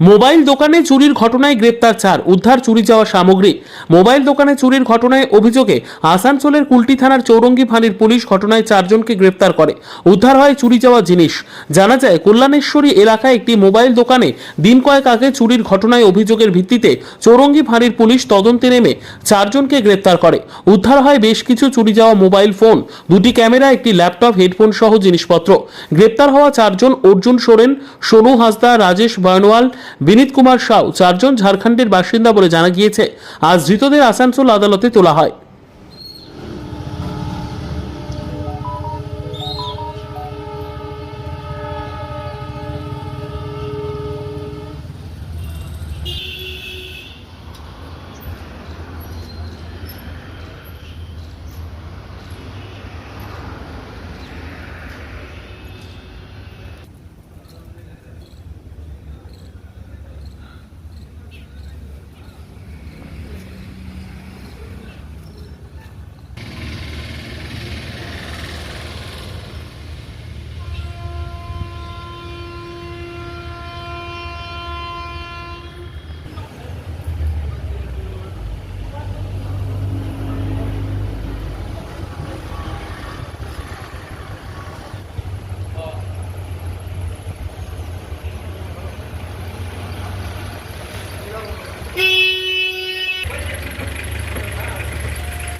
Mobile দোকানে চুরির ঘটনায় গ্রেপ্তার চার, উদ্ধার চুরি যাওয়া সামগ্রী। মোবাইল দোকানে চুরির ঘটনায় অভিযোগে আসানসোলের কুলটি থানার চৌরঙ্গি ফাঁড়ির পুলিশ ঘটনায় চারজনকে গ্রেপ্তার করে। উদ্ধার হয় চুরি যাওয়া জিনিস। জানা যায়, কল্যাণেশ্বরী এলাকায় একটি মোবাইল দোকানে দিন কয়েক আগে চুরির ঘটনায় অভিযোগের ভিত্তিতে চৌরঙ্গি ফাঁড়ির পুলিশ তদন্তে নেমে চারজনকে গ্রেপ্তার করে। উদ্ধার হয় বেশ কিছু চুরি যাওয়া মোবাইল ফোন, দুটি ক্যামেরা, একটি ল্যাপটপ, হেডফোন সহ জিনিসপত্র। গ্রেপ্তার হওয়া চারজন অর্জুন সোরেন, সোনু হাসদা, রাজেশ বয়নওয়াল বিনীত কুমার সাউ, চারজন ঝাড়খণ্ডের বাসিন্দা বলে জানা গিয়েছে। আজ ধৃতদের আসানসোল আদালতে তোলা হয়।